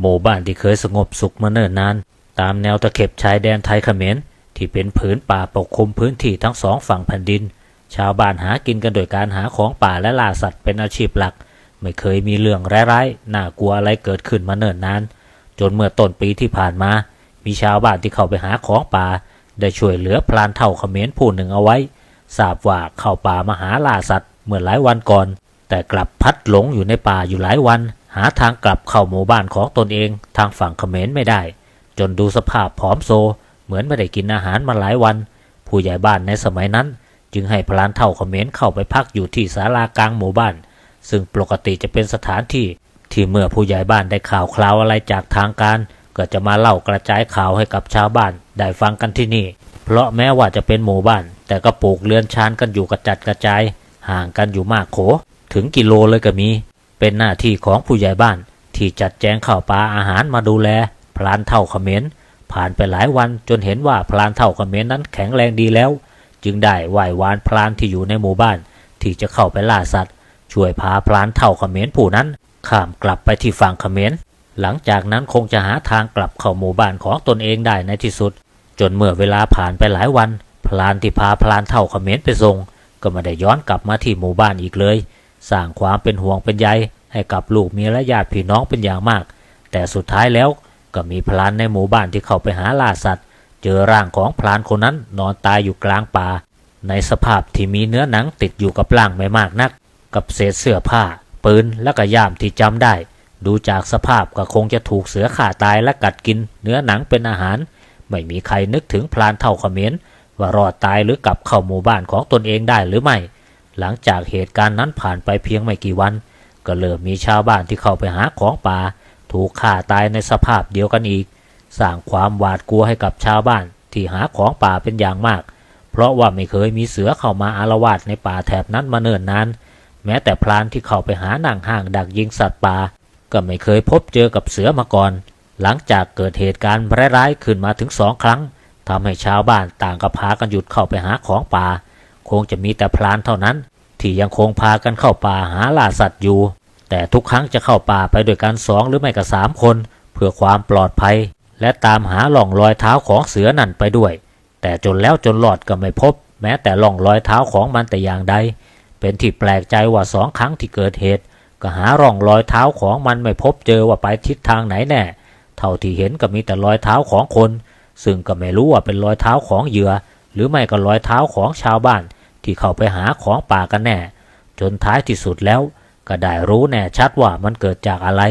หมู่บ้านที่เคยสงบสุขมาเนิ่นนาน ตามแนวตะเข็บชายแดนไทยเขมรที่เป็นผืนป่าปกคลุมพื้นที่ทั้งสองฝั่งแผ่นดิน ชาวบ้านหากินกันโดยการหาของป่าและล่าสัตว์เป็นอาชีพหลัก ไม่เคยมีเรื่องร้ายๆน่ากลัวอะไรเกิดขึ้นมาเนิ่นนาน จนเมื่อต้นปีที่ผ่านมา มีชาวบ้านที่เข้าไปหาของป่า ได้ช่วยเหลือพลานเท่าเขมรผู้หนึ่งเอาไว้ทราบว่าเข้าป่ามาหาล่าสัตว์เมื่อหลายวันก่อน แต่กลับพัดหลงอยู่ในป่าอยู่หลายวัน หาทางกลับเข้าหมู่บ้านของตนเองทางฝั่งเขมรไม่ได้ จนดูสภาพผอมโซ เหมือนไม่ได้กินอาหารมาหลายวัน ผู้ใหญ่บ้านในสมัยนั้น จึงให้พลานเท่าเขมรเข้าไปพักอยู่ที่ศาลากลางหมู่บ้าน ซึ่งปกติจะเป็นสถานที่ ที่เมื่อผู้ใหญ่บ้านได้ข่าวคราวอะไรจากทางการ ก็จะมาเล่ากระจายข่าวให้กับชาวบ้านได้ฟังกันที่นี่ เพราะแม้ว่าจะเป็นหมู่บ้าน แต่ก็ปลูกเรือนชานกันอยู่กระจัดกระจาย ห่างกันอยู่มากโข ถึงกิโลเลยก็มี เป็นหน้าที่ของผู้ใหญ่บ้านที่จัดแจงข้าวปลาอาหารมาดูแล พลานเท่าเขมรผ่านไปหลายวันจนเห็นว่าพลานเท่าเขมรนั้นแข็งแรงดีแล้ว จึงได้ไหว้วานพลานที่อยู่ในหมู่บ้าน ที่จะเข้าไปล่าสัตว์ ช่วยพาพลานเท่าเขมรผู้นั้นข้ามกลับไปที่ฝั่งเขมรหลังจากนั้นคงจะหาทางกลับเข้าหมู่บ้านของตนเองได้ในที่สุด จนเมื่อเวลาผ่านไปหลายวัน พลานที่พาพลานเท่าเขมรไปส่งก็ไม่ได้ย้อนกลับมาที่หมู่บ้านอีกเลย สร้างความเป็นห่วงเป็นใยให้กับลูกเมียและญาติพี่น้องเป็นอย่างมาก แต่สุดท้ายแล้วก็มีพลานในหมู่บ้านที่เข้าไปหาล่าสัตว์ เจอร่างของพลานคนนั้นนอนตายอยู่กลางป่า ในสภาพที่มีเนื้อหนังติดอยู่กับร่างไม่มากนัก กับเศษเสื้อผ้า ปืนและก็ย่ามที่จำได้ ดูจากสภาพก็คงจะถูกเสือข่าตายและกัดกิน เนื้อหนังเป็นอาหาร ไม่มีใครนึกถึงพลานเท่าขเขมรว่ารอดตายหรือกลับเข้าหมู่บ้านของตนเองได้หรือไม่ หลังจากเหตุการณ์นั้นผ่านไปเพียงไม่กี่วัน ก็เริ่มมีชาวบ้านที่เข้าไปหาของป่า ถูกฆ่าตายในสภาพเดียวกันอีก สร้างความหวาดกลัวให้กับชาวบ้านที่หาของป่าเป็นอย่างมาก เพราะว่าไม่เคยมีเสือเข้ามาอารวาสในป่าแถบนั้นมาเนิ่นนาน แม้แต่พลานที่เข้าไปหานั่งห้างดักยิงสัตว์ป่า ก็ไม่เคยพบเจอกับเสือมาก่อน หลังจากเกิดเหตุการณ์ร้ายๆขึ้นมาถึงสองครั้งทำให้ชาวบ้านต่างก็พากันหยุดเข้าไปหาของป่า คงจะมีแต่พลานเท่านั้น ที่ยังคงพากันเข้าป่าหาล่าสัตว์อยู่ แต่ทุกครั้งจะเข้าป่าไปด้วยกันสองหรือไม่ก็สามคน เพื่อความปลอดภัย และตามหาหล่องรอยเท้าของเสือนั่นไปด้วย แต่จนแล้วจนหลอดก็ไม่พบ แม้แต่หล่องรอยเท้าของมันแต่อย่างใด เป็นที่แปลกใจว่าสองครั้งที่เกิดเหตุ ก็หาร่องรอยเท้าของมันไม่พบเจอว่าไปทิศทางไหนแน่ เท่าที่เห็นก็มีแต่รอยเท้าของคน ซึ่งก็ไม่รู้ว่าเป็นรอยเท้าของเหยื่อหรือไม่ก็รอยเท้าของชาวบ้าน ที่เข้าไปหาของป่ากันแน่ จนท้ายที่สุดแล้ว ก็ได้รู้แน่ชัดว่ามันเกิดจากอะไร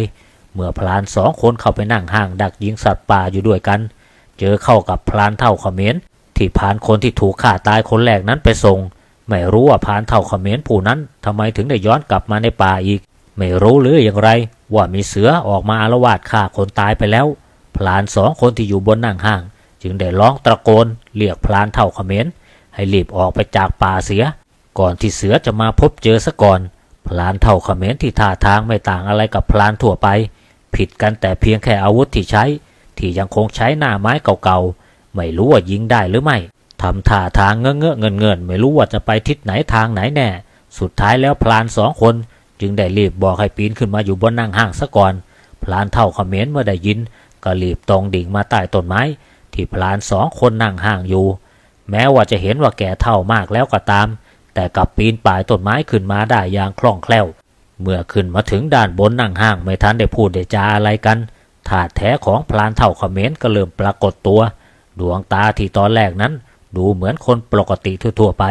เมื่อพลานสองคนเข้าไปนั่งห้างดักยิงสัตว์ป่าอยู่ด้วยกัน เจอเข้ากับพลานเท่าขเขมรที่พานคนที่ถูกฆ่าตายคนแรกนั้นไปส่ง ไม่รู้ว่าพานเท่าขเขมรผู้นั้นทำไมถึงได้ย้อนกลับมาในป่าอีก ไม่รู้หรืออย่างไร ว่ามีเสือออกมาอารวาสฆ่าคนตายไปแล้ว พลานสองคนที่อยู่บนนั่งห้าง จึงได้ร้องตะโกนเรียกพลานเท่าขเขมร ให้รีบออกไปจากป่าเสีย ก่อนที่เสือจะมาพบเจอซะก่อน พลานเท่าเขมรที่ท่าทางไม่ต่างอะไรกับพลานทั่วไป ผิดกันแต่เพียงแค่อาวุธที่ใช้ ที่ยังคงใช้หน้าไม้เก่าๆ ไม่รู้ว่ายิงได้หรือไม่ทำท่าทางเงอะเงอะเงินเงินไม่รู้ว่าจะไปทิศไหนทางไหนแน่ สุดท้ายแล้วพลานสองคน จึงได้รีบบอกให้ปีนขึ้นมาอยู่บนนั่งห้างซะก่อน พลานเท่าเขมรเมื่อได้ยิน ก็รีบตรงดิ่งมาใต้ต้นไม้ ที่พลานสองคนนั่งห้างอยู่ แม้ว่าจะเห็นว่าแก่เท่ามากแล้วก็ตาม แต่กลับปีนป่ายต้นไม้ขึ้นมาได้อย่างคล่องแคล่ว เมื่อขึ้นมาถึงด้านบนนั่งห้างไม่ทันได้พูดได้จาอะไรกันถาดแท้ของพลานเท่าเขมรก็เริ่มปรากฏตัว ดวงตาที่ตอนแรกนั้น ดูเหมือนคนปกติทั่วๆไป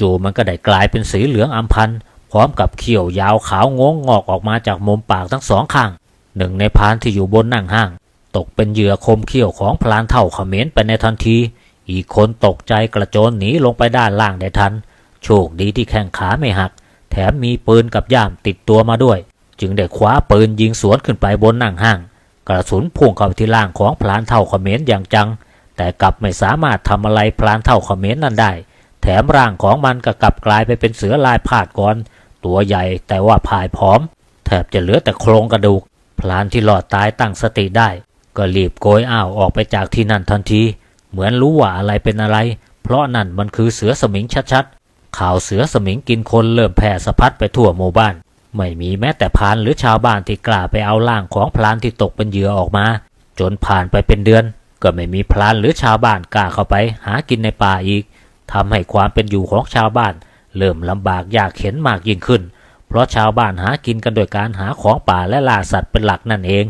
จู่ๆมันก็ได้กลายเป็นสีเหลืองอัมพันพร้อมกับเขี้ยวยาวขาวงงงอกออกมาจากมุมปากทั้งสองข้าง หนึ่งในพานที่อยู่บนนั่งห้าง ตกเป็นเหยื่อคมเขี้ยวของพลานเท่าเขมรไปในทันที อีกคนตกใจกระโจนหนีลงไปด้านล่างได้ทัน โชคดีที่แข้งขาไม่หัก แถมมีปืนกับย่ามติดตัวมาด้วย จึงได้คว้าปืนยิงสวนขึ้นไปบนนั่งห้าง กระสุนพุ่งเข้าไปที่ล่างของพลานเท่าเขมรอย่างจัง แต่กลับไม่สามารถทำอะไรพลานเท่าเขมรนั่นได้ แถมร่างของมันก็กลับกลายไปเป็นเสือลายพาดก่อน ตัวใหญ่แต่ว่าผายผอม แทบจะเหลือแต่โครงกระดูกพลานที่หลอดตายตั้งสติได้ ก็รีบโกยอ้าวออกไปจากที่นั่นทันที เหมือนรู้ว่าอะไรเป็นอะไร เพราะนั่นมันคือเสือสมิงชัดๆ ข่าวเสือสมิงกินคนเริ่มแพร่สะพัดไปทั่วหมู่บ้าน ไม่มีแม้แต่พานหรือชาวบ้านที่กล้าไปเอาร่างของพรานที่ตกเป็นเหยื่อออกมา จนผ่านไปเป็นเดือน ก็ไม่มีพรานหรือชาวบ้านกล้าเข้าไป หากินในป่าอีกทำให้ความเป็นอยู่ของชาวบ้าน เริ่มลำบากยากเข็นมากยิ่งขึ้น เพราะชาวบ้านหากินกันโดยการหาของป่าและล่าสัตว์เป็นหลักนั่นเอง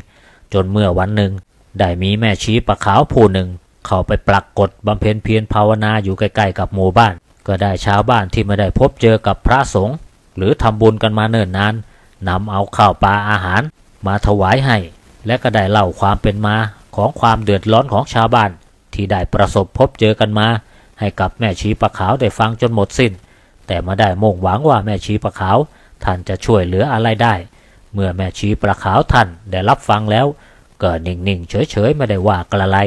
จนเมื่อวันหนึ่งได้มีแม่ชีปะขาวผู้หนึ่ง เข้าไปปรากฏบำเพ็ญเพียรภาวนาอยู่ใกล้ๆกับหมู่บ้าน ก็ได้ชาวบ้านที่ไม่ได้พบเจอกับพระสงฆ์หรือทำบุญกันมาเนิ่นนานนำเอาข้าวปลาอาหาร มาถวายให้ และก็ได้เล่าความเป็นมาของความเดือดร้อนของชาวบ้าน ที่ได้ประสบพบเจอกันมา ให้กับแม่ชีปะขาวได้ฟังจนหมดสิ้น แต่มาได้มุ่งหวังว่าแม่ชีปะขาวท่านจะช่วยเหลืออะไรได้ เมื่อแม่ชีปะขาวท่านได้รับฟังแล้วก็นิ่งๆเฉยๆไม่ได้ว่ากระไร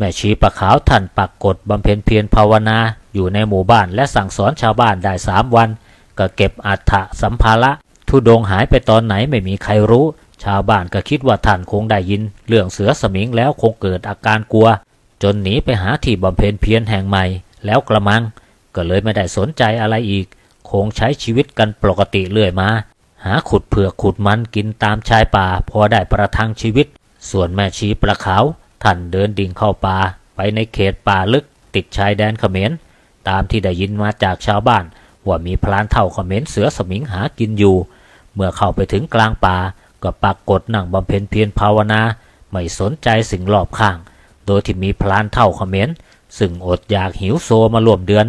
แม่ชีปะขาวท่านปักกฎบำเพ็ญเพียรภาวนาอยู่ในหมู่บ้านและสั่งสอนชาวบ้านได้สามวัน ก็เก็บอัฐสัมภาระทุดงหายไปตอนไหนไม่มีใครรู้ ชาวบ้านก็คิดว่าท่านคงได้ยิน เรื่องเสือสมิงแล้วคงเกิดอาการกลัว จนหนีไปหาที่บำเพ็ญเพียรแห่งใหม่ แล้วกระมัง ก็เลยไม่ได้สนใจอะไรอีก คงใช้ชีวิตกันปกติเรื่อยมา หาขุดเผือกขุดมันกินตามชายป่า พอได้ประทังชีวิต ส่วนแม่ชีปลาขาว ท่านเดินดิ่งเข้าป่าไปในเขตป่าลึกติดชายแดนเขมร ตามที่ได้ยินมาจากชาวบ้าน ว่ามีพลานเท่าเขมรเสือสมิงหากินอยู่ เมื่อเข้าไปถึงกลางป่าก็ปรากฏนั่งบำเพ็ญเพียรภาวนา ไม่สนใจสิ่งรอบข้าง โดยที่มีพลานเท่าเขมรซึ่งอดอยากหิวโซมารวมเดือน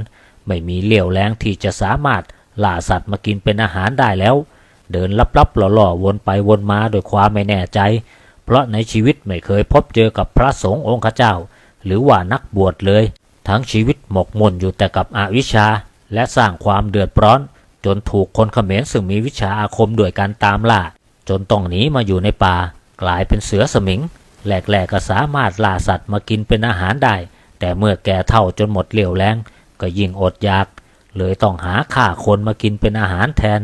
ไม่มีเลี่ยวแรงที่จะสามารถล่าสัตว์มากินเป็นอาหารได้แล้ว เดินลับๆหล่อๆวนไปวนมาโดยความไม่แน่ใจ ราะในชีวิตไม่เคยพบเจอกับพระสงฆ์องค์เจ้า หรือว่านักบวชเลย ทั้งชีวิตหมกมุ่นอยู่แต่กับอวิชชา และสร้างความเดือดร้อน จนถูกคนเขมรซึ่งมีวิชาอาคมด้วยการตามล่า จนต้องหนีมาอยู่ในป่า กลายเป็นเสือสมิงแหลกๆก็สามารถล่าสัตว์มากินเป็นอาหารได้ แต่เมื่อแก่เท่าจนหมดเรี่ยวแรงก็ยิ่งอดอยาก เลยต้องหาฆ่าคนมากินเป็นอาหารแทน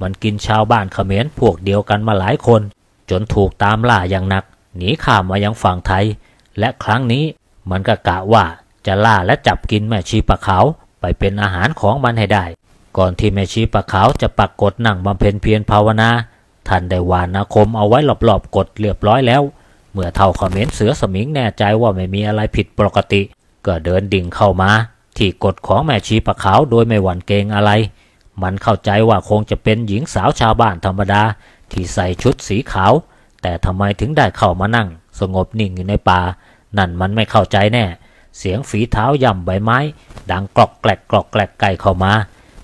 มันกินชาวบ้านเขมรพวกเดียวกันมาหลายคน จนถูกตามล่าอย่างหนัก หนีข้ามมายังฝั่งไทย และครั้งนี้มันก็กะว่าจะล่าและจับกินแม่ชีปะขาวไปเป็นอาหารของมันให้ได้ ก่อนที่แม่ชีปะขาวจะปักกดนั่งบำเพ็ญเพียรภาวนาท่านได้วานอาคมเอาไว้หลบๆกดเรียบร้อยแล้ว เมื่อเท่าเขมรเสือสมิงแน่ใจว่าไม่มีอะไรผิดปกติ ก็เดินดิ่งเข้ามา ที่กฎของแม่ชีปะขาวโดยไม่หวั่นเกรงอะไร มันเข้าใจว่าคงจะเป็นหญิงสาวชาวบ้านธรรมดา ที่ใส่ชุดสีขาว แต่ทำไมถึงได้เข้ามานั่ง สงบนิ่งอยู่ในป่า นั่นมันไม่เข้าใจแน่ เสียงฝีเท้าย่ำใบไม้ ดังกรอกแกลกกรอกแกลกไก่เข้ามา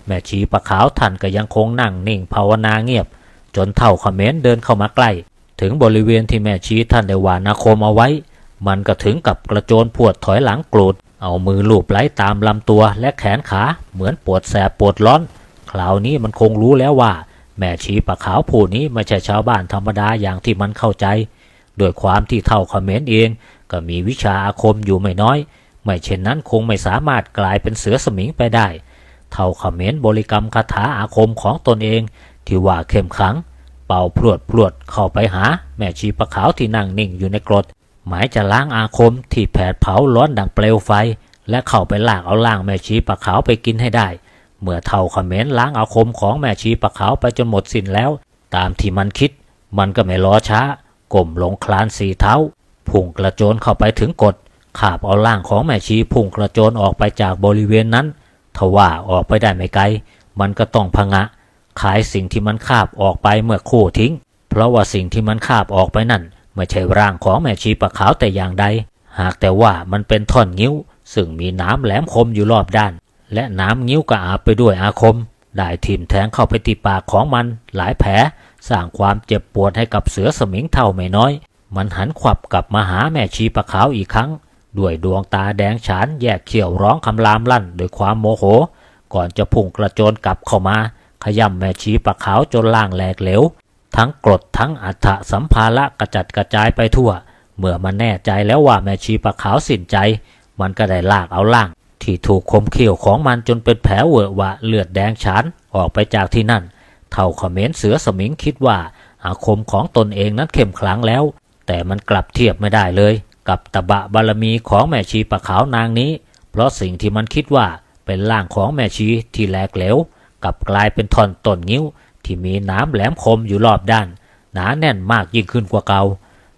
แม่ชีปะขาวท่านก็ยังคงนั่งนิ่งภาวนาเงียบ จนเท่าเขมรเดินเข้ามาใกล้ ถึงบริเวณที่แม่ชีท่านได้วานาคมเอาไว้ มันก็ถึงกับกระโจนปวดถอยหลังกรูดเอามือลูบไล้ตามลำตัวและแขนขาเหมือนปวดแสบปวดร้อน คราวนี้มันคงรู้แล้วว่า แม่ชีปะขาวผู้นี้ไม่ใช่ชาวบ้านธรรมดาอย่างที่มันเข้าใจ โดยความที่เท่าเขมรเอง ก็มีวิชาอาคมอยู่ไม่น้อย ไม่เช่นนั้นคงไม่สามารถกลายเป็นเสือสมิงไปได้ เท่าเขมรบริกรรมคาถาอาคมของตนเอง ที่ว่าเข้มขลัง เป่าพรวดพรวดเข้าไปหา แม่ชีปะขาวที่นั่งนิ่งอยู่ในกรด หมายจะล้างอาคมที่แผดเผาร้อนดังเปลวไฟ และเข้าไปลากเอาล่างแม่ชีปะขาวไปกินให้ได้ เมื่อเท่าเขมรล้างอาคมของแม่ชีปะขาวไปจนหมดสิ้นแล้ว ตามที่มันคิด มันก็ไม่รอช้าก้มลงคลานสีเท้า พุ่งกระโจนเข้าไปถึงกดขาบเอาล่างของแม่ชีพุ่งกระโจนออกไปจากบริเวณนั้นทว่าออกไปได้ไม่ไกล มันก็ต้องพะงะ ขายสิ่งที่มันคาบออกไปเมื่อคู่ทิ้ง เพราะว่าสิ่งที่มันคาบออกไปนั่นไม่ใช่ร่างของแม่ชีปะขาวแต่อย่างใด หากแต่ว่ามันเป็นท่อนงิ้ว ซึ่งมีน้ำแหลมคมอยู่รอบด้าน และน้ำงิ้วก็อาบไปด้วยอาคม ได้ทิ่มแทงเข้าไปที่ปากของมันหลายแผล สร้างความเจ็บปวดให้กับเสือสมิงเท่าไม่น้อย มันหันขวับกลับมาหาแม่ชีปะขาวอีกครั้ง ด้วยดวงตาแดงฉานแยกเขี้ยวร้องคำรามลั่นด้วยความโมโห ก่อนจะพุ่งกระโจนกลับเข้ามา ขย่ำแม่ชีปะขาวจนล่างแหลกเหลว ทั้งกรดทั้งอัฐสัมภาระกระจัดกระจายไปทั่ว เมื่อมันแน่ใจแล้วว่าแม่ชีปะขาวสิ้นใจ มันก็ได้ลากเอาล่าง ที่ถูกคมเขี้ยวของมันจนเป็นแผลเวอะหวะเลือดแดงฉานออกไปจากที่นั่น เท่าเขมรเสือสมิงคิดว่าอาคมของตนเองนั้นเข้มขลังแล้ว แต่มันกลับเทียบไม่ได้เลย กับตะบะบารมีของแม่ชีปะขาวนางนี้ เพราะสิ่งที่มันคิดว่าเป็นร่างของแม่ชีที่แหลกเหลวกับกลายเป็นท่อนต้นงิ้ว ที่มีน้ำแหลมคมอยู่รอบด้าน หนาแน่นมากยิ่งขึ้นกว่าเก่า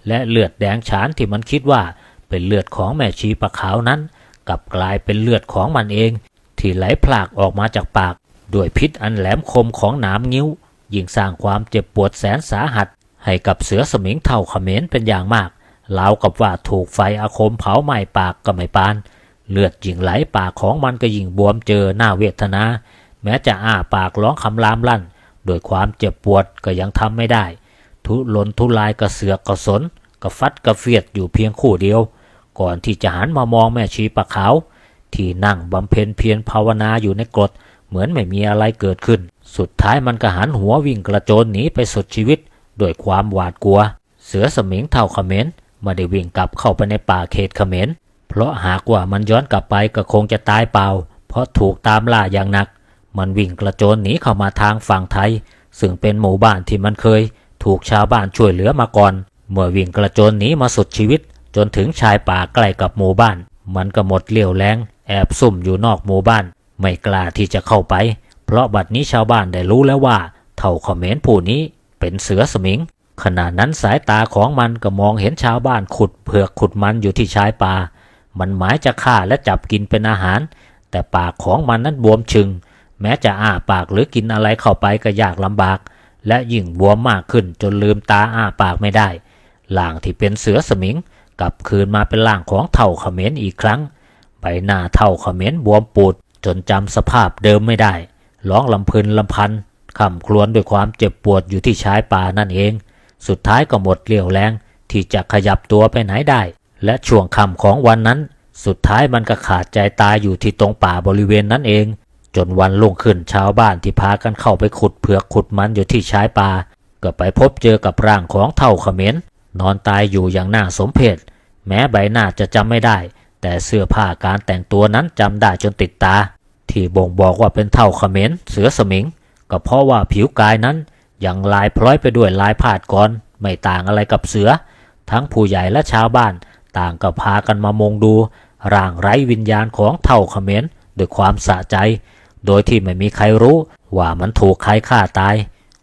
และเลือดแดงฉานที่มันคิดว่าเป็นเลือดของแม่ชีปะขาวนั้น กลับกลายเป็นเลือดของมันเอง ที่ไหลพลากออกมาจากปากด้วยพิษอันแหลมคมของหนามงิ้ว ยิ่งสร้างความเจ็บปวดแสนสาหัส ให้กับเสือสมิงเท่าเขมรเป็นอย่างมากราวกับว่าถูกไฟอาคมเผาไหม้ปากก็ไม่ปาน เลือดยิ่งไหลปากของมันก็ยิ่งบวมเจอหน้าเวทนา แม้จะอ้าปากร้องคำรามลั่นโดยความเจ็บปวดก็ยังทำไม่ได้ ทุลนทุลายกระเสือกกระสนกระฟัดกระเฟียดอยู่เพียงคู่เดียว ก่อนที่จะหันมามองแม่ชีปะขาว ที่นั่งบำเพ็ญเพียรภาวนาอยู่ในกรดเหมือนไม่มีอะไรเกิดขึ้น สุดท้ายมันก็หันหัววิ่งกระโจนหนีไปสุดชีวิตด้วยความหวาดกลัว เสือสมิงเท่าเขมรไม่ได้วิ่งกลับเข้าไปในป่าเขตเขมรเพราะหากว่ามันย้อนกลับไปก็คงจะตายเปล่า เพราะถูกตามล่าอย่างหนัก มันวิ่งกระโจนหนีเข้ามาทางฝั่งไทย ซึ่งเป็นหมู่บ้านที่มันเคย ถูกชาวบ้านช่วยเหลือมาก่อน เมื่อวิ่งกระโจนหนีมาสุดชีวิต จนถึงชายป่าใกล้กับหมู่บ้าน มันก็หมดเลี้ยวแรงแอบซุ่มอยู่นอกหมู่บ้าน ไม่กล้าที่จะเข้าไป เพราะบัดนี้ชาวบ้านได้รู้แล้วว่า เท่าเขมรผู้นี้เป็นเสือสมิง ขณะนั้นสายตาของมันก็มองเห็นชาวบ้านขุดเผือกขุดมันอยู่ที่ชายป่า มันหมายจะฆ่าและจับกินเป็นอาหาร แต่ปากของมันนั้นบวมชึง แม้จะอ้าปากหรือกินอะไรเข้าไปก็ยากลำบาก และยิ่งบวมมากขึ้นจนลืมตาอ้าปากไม่ได้ล่างที่เป็นเสือสมิง กลับคืนมาเป็นล่างของเท่าเขมรอีกครั้ง ใบหน้าเท่าเขมรบวมปูดจนจำสภาพเดิมไม่ได้ ร้องลำพึนลำพันคำครวญด้วยความเจ็บปวดอยู่ที่ชายป่านั่นเอง สุดท้ายก็หมดเรี่ยวแรงที่จะขยับตัวไปไหนได้ และช่วงค่ำของวันนั้น สุดท้ายมันก็ขาดใจตายอยู่ที่ตรงป่าบริเวณนั้นเอง จนวันรุ่งขึ้นชาวบ้านที่พากันเข้าไปขุดเผือกขุดมันอยู่ที่ชายป่าก็ไปพบเจอกับร่างของเท่าเขมร นอนตายอยู่อย่างน่าสมเพชแม้ใบหน้าจะจำไม่ได้ แต่เสื้อผ้าการแต่งตัวนั้นจำได้จนติดตา ที่บ่งบอกว่าเป็นเท่าเขมรเสือสมิง ก็เพราะว่าผิวกายนั้นยังลายพร้อยไปด้วยลายผาดกรไม่ต่างอะไรกับเสือ ทั้งผู้ใหญ่และชาวบ้าน ต่างก็พากันมามองดู ร่างไร้วิญญาณของเท่าเขมรด้วยความสะใจ โดยที่ไม่มีใครรู้ว่ามันถูกใครฆ่าตาย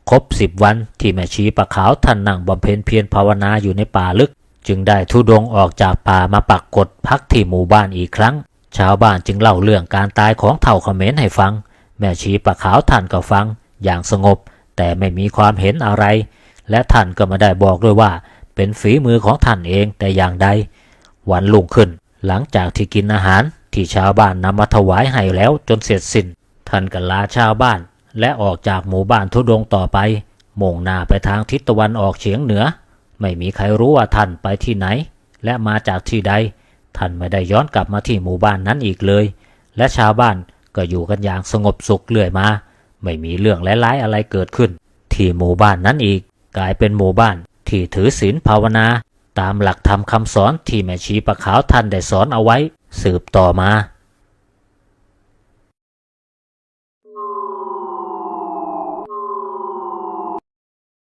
ครบสิบวันที่แม่ชีปะขาวท่านนั่งบำเพ็ญเพียรภาวนาอยู่ในป่าลึก จึงได้ทุดงออกจากป่ามาปักกดพักที่หมู่บ้านอีกครั้ง ชาวบ้านจึงเล่าเรื่องการตายของเท่าเขมรให้ฟัง แม่ชีปะขาวท่านก็ฟัง อย่างสงบ แต่ไม่มีความเห็นอะไร และท่านก็ไม่ได้บอกด้วยว่า เป็นฝีมือของท่านเองแต่อย่างใดวันลุ่งขึ้น หลังจากที่กินอาหารที่ชาวบ้านนำมาถวายให้แล้วจนเสร็จสิ้นท่านก็ลาชาวบ้าน และออกจากหมู่บ้านทุดงต่อไป มุ่งหน้าไปทางทิศตะวันออกเฉียงเหนือ ไม่มีใครรู้ว่าท่านไปที่ไหน และมาจากที่ใด ท่านไม่ได้ย้อนกลับมาที่หมู่บ้านนั้นอีกเลย และชาวบ้านก็อยู่กันอย่างสงบสุขเรื่อยมา ไม่มีเรื่องร้ายๆอะไรเกิดขึ้น ที่หมู่บ้านนั้นอีก กลายเป็นหมู่บ้านที่ถือศีลภาวนา ตามหลักธรรมคำสอนที่แม่ชีปะขาวท่านได้สอนเอาไว้ สืบต่อมา